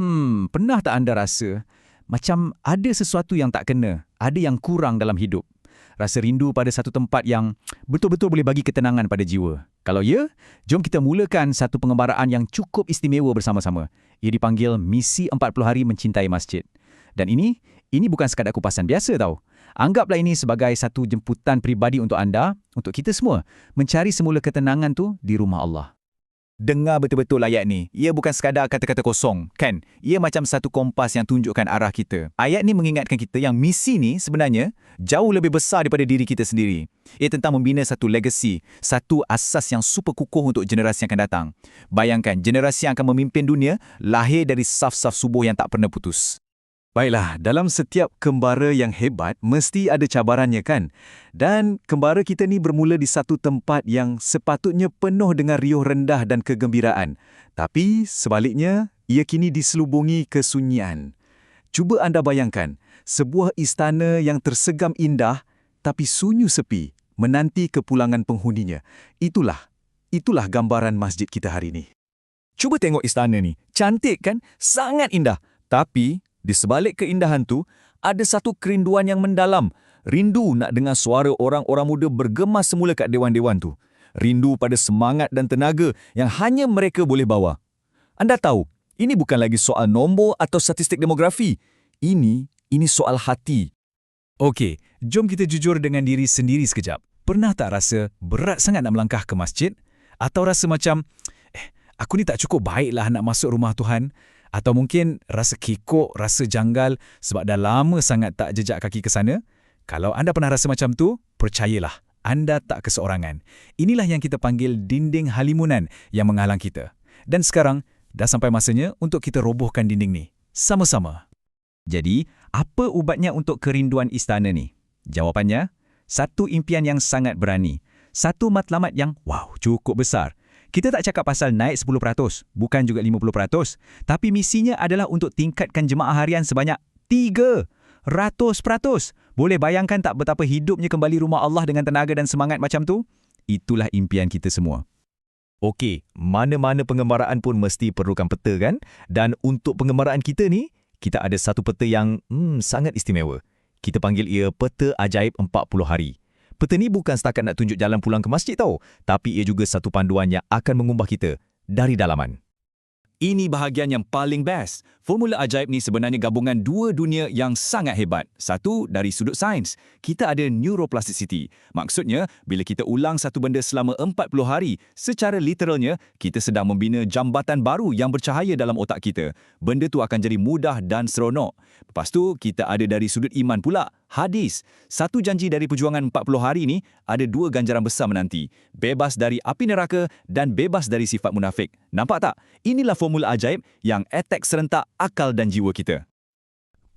Hmm, pernah tak anda rasa macam ada sesuatu yang tak kena, ada yang kurang dalam hidup? Rasa rindu pada satu tempat yang betul-betul boleh bagi ketenangan pada jiwa. Kalau ya, jom kita mulakan satu pengembaraan yang cukup istimewa bersama-sama. Ia dipanggil Misi 40 Hari Mencintai Masjid. Dan ini, ini bukan sekadar kupasan biasa tau. Anggaplah ini sebagai satu jemputan pribadi untuk anda, untuk kita semua, mencari semula ketenangan tu di rumah Allah. Dengar betul-betul ayat ni. Ia bukan sekadar kata-kata kosong, kan? Ia macam satu kompas yang tunjukkan arah kita. Ayat ni mengingatkan kita yang misi ni sebenarnya jauh lebih besar daripada diri kita sendiri. Ia tentang membina satu legacy, satu asas yang super kukuh untuk generasi yang akan datang. Bayangkan, generasi yang akan memimpin dunia lahir dari saf-saf subuh yang tak pernah putus. Baiklah, dalam setiap kembara yang hebat, mesti ada cabarannya kan? Dan kembara kita ni bermula di satu tempat yang sepatutnya penuh dengan riuh rendah dan kegembiraan. Tapi sebaliknya, ia kini diselubungi kesunyian. Cuba anda bayangkan, sebuah istana yang tersegam indah tapi sunyi sepi menanti kepulangan penghuninya. Itulah, itulah gambaran masjid kita hari ini. Cuba tengok istana ni. Cantik kan? Sangat indah. Tapi di sebalik keindahan tu, ada satu kerinduan yang mendalam. Rindu nak dengar suara orang-orang muda bergema semula kat dewan-dewan tu. Rindu pada semangat dan tenaga yang hanya mereka boleh bawa. Anda tahu, ini bukan lagi soal nombor atau statistik demografi. Ini, ini soal hati. Okey, jom kita jujur dengan diri sendiri sekejap. Pernah tak rasa berat sangat nak melangkah ke masjid? Atau rasa macam, eh, aku ni tak cukup baiklah nak masuk rumah Tuhan? Atau mungkin rasa kikuk, rasa janggal sebab dah lama sangat tak jejak kaki ke sana? Kalau anda pernah rasa macam tu, percayalah, anda tak keseorangan. Inilah yang kita panggil dinding halimunan yang menghalang kita. Dan sekarang, dah sampai masanya untuk kita robohkan dinding ni. Sama-sama. Jadi, apa ubatnya untuk kerinduan istana ni? Jawapannya, satu impian yang sangat berani. Satu matlamat yang, wow, cukup besar. Kita tak cakap pasal naik 10%, bukan juga 50%, tapi misinya adalah untuk tingkatkan jemaah harian sebanyak 300%. Boleh bayangkan tak betapa hidupnya kembali rumah Allah dengan tenaga dan semangat macam tu? Itulah impian kita semua. Okey, mana-mana pengembaraan pun mesti perlukan peta kan? Dan untuk pengembaraan kita ni, kita ada satu peta yang hmm, sangat istimewa. Kita panggil ia peta ajaib 40 hari. Peta ni bukan setakat nak tunjuk jalan pulang ke masjid tau, tapi ia juga satu panduan yang akan mengubah kita dari dalaman. Ini bahagian yang paling best. Formula ajaib ni sebenarnya gabungan dua dunia yang sangat hebat. Satu, dari sudut sains. Kita ada neuroplasticity. Maksudnya, bila kita ulang satu benda selama 40 hari, secara literalnya, kita sedang membina jambatan baru yang bercahaya dalam otak kita. Benda tu akan jadi mudah dan seronok. Lepas tu, kita ada dari sudut iman pula. Hadis. Satu janji dari perjuangan 40 hari ini ada dua ganjaran besar menanti. Bebas dari api neraka dan bebas dari sifat munafik. Nampak tak? Inilah formula ajaib yang attack serentak akal dan jiwa kita.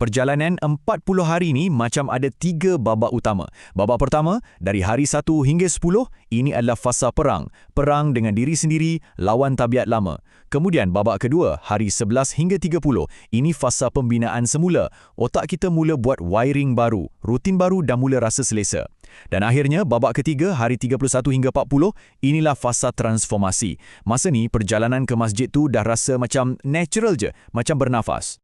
Perjalanan 40 hari ini macam ada tiga babak utama. Babak pertama, dari hari 1 hingga 10, ini adalah fasa perang. Perang dengan diri sendiri, lawan tabiat lama. Kemudian babak kedua, hari 11 hingga 30, ini fasa pembinaan semula. Otak kita mula buat wiring baru, rutin baru dan mula rasa selesa. Dan akhirnya, babak ketiga, hari 31 hingga 40, inilah fasa transformasi. Masa ni, perjalanan ke masjid tu dah rasa macam natural je, macam bernafas.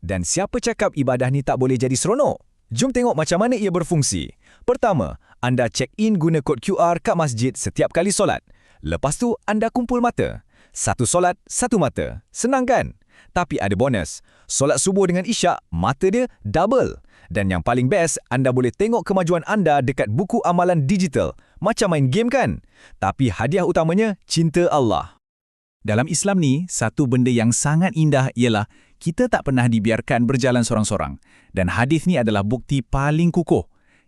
Dan siapa cakap ibadah ni tak boleh jadi seronok? Jom tengok macam mana ia berfungsi. Pertama, anda check in guna kod QR kat masjid setiap kali solat. Lepas tu, anda kumpul mata. Satu solat, satu mata. Senang kan? Tapi ada bonus. Solat subuh dengan isyak, mata dia double. Dan yang paling best, anda boleh tengok kemajuan anda dekat buku amalan digital. Macam main game kan? Tapi hadiah utamanya, cinta Allah. Dalam Islam ni, satu benda yang sangat indah ialah kita tak pernah dibiarkan berjalan seorang-seorang. Dan hadis ni adalah bukti paling kukuh.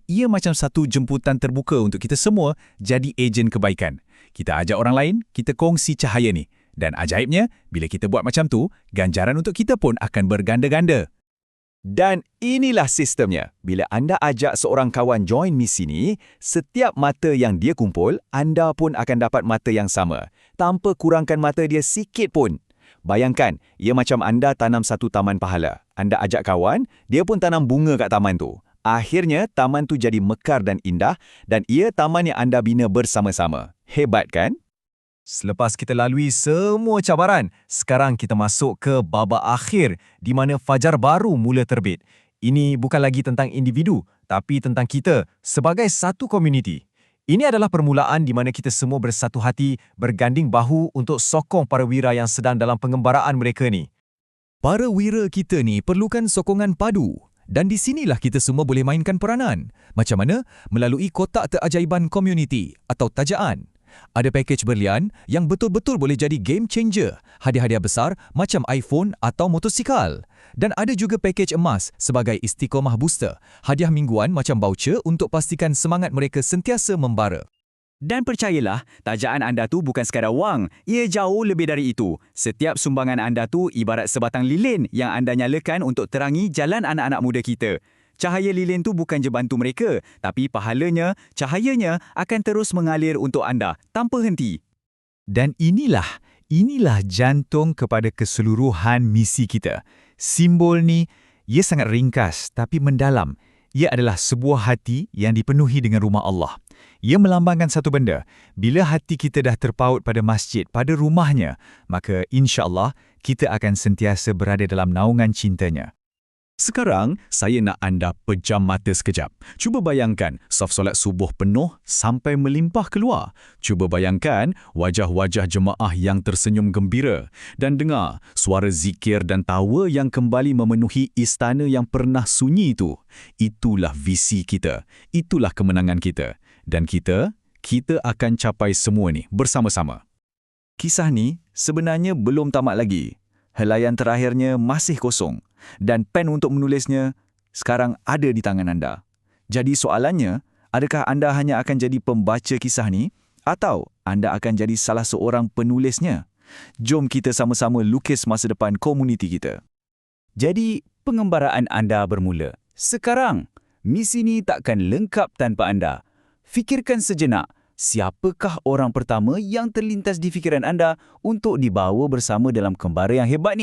Ia macam satu jemputan terbuka untuk kita semua jadi ejen kebaikan. Kita ajak orang lain, kita kongsi cahaya ni. Dan ajaibnya, bila kita buat macam tu, ganjaran untuk kita pun akan berganda-ganda. Dan inilah sistemnya. Bila anda ajak seorang kawan join misi ni, setiap mata yang dia kumpul, anda pun akan dapat mata yang sama. Tanpa kurangkan mata dia sikit pun. Bayangkan, ia macam anda tanam satu taman pahala. Anda ajak kawan, dia pun tanam bunga kat taman tu. Akhirnya, taman tu jadi mekar dan indah dan ia taman yang anda bina bersama-sama. Hebat kan? Selepas kita lalui semua cabaran, sekarang kita masuk ke babak akhir di mana fajar baru mula terbit. Ini bukan lagi tentang individu, tapi tentang kita sebagai satu komuniti. Ini adalah permulaan di mana kita semua bersatu hati berganding bahu untuk sokong para wira yang sedang dalam pengembaraan mereka ni. Para wira kita ni perlukan sokongan padu. Dan di sinilah kita semua boleh mainkan peranan. Macam mana? Melalui kotak keajaiban komuniti atau tajaan. Ada pakej berlian yang betul-betul boleh jadi game changer. Hadiah-hadiah besar macam iPhone atau motosikal. Dan ada juga pakej emas sebagai istiqomah booster. Hadiah mingguan macam voucher untuk pastikan semangat mereka sentiasa membara. Dan percayalah, tajaan anda tu bukan sekadar wang. Ia jauh lebih dari itu. Setiap sumbangan anda tu ibarat sebatang lilin yang anda nyalakan untuk terangi jalan anak-anak muda kita. Cahaya lilin tu bukan je bantu mereka, tapi pahalanya, cahayanya akan terus mengalir untuk anda tanpa henti. Dan inilah, inilah jantung kepada keseluruhan misi kita. Simbol ni, ia sangat ringkas tapi mendalam. Ia adalah sebuah hati yang dipenuhi dengan rumah Allah. Ia melambangkan satu benda. Bila hati kita dah terpaut pada masjid, pada rumahnya, maka insya Allah kita akan sentiasa berada dalam naungan cintanya. Sekarang, saya nak anda pejam mata sekejap. Cuba bayangkan saf solat subuh penuh sampai melimpah keluar. Cuba bayangkan wajah-wajah jemaah yang tersenyum gembira. Dan dengar suara zikir dan tawa yang kembali memenuhi istana yang pernah sunyi itu. Itulah visi kita. Itulah kemenangan kita. Dan kita, kita akan capai semua ni bersama-sama. Kisah ni sebenarnya belum tamat lagi. Helaian terakhirnya masih kosong dan pen untuk menulisnya sekarang ada di tangan anda. Jadi soalannya, adakah anda hanya akan jadi pembaca kisah ni atau anda akan jadi salah seorang penulisnya? Jom kita sama-sama lukis masa depan komuniti kita. Jadi, pengembaraan anda bermula. Sekarang, misi ni takkan lengkap tanpa anda. Fikirkan sejenak, siapakah orang pertama yang terlintas di fikiran anda untuk dibawa bersama dalam kembara yang hebat ni?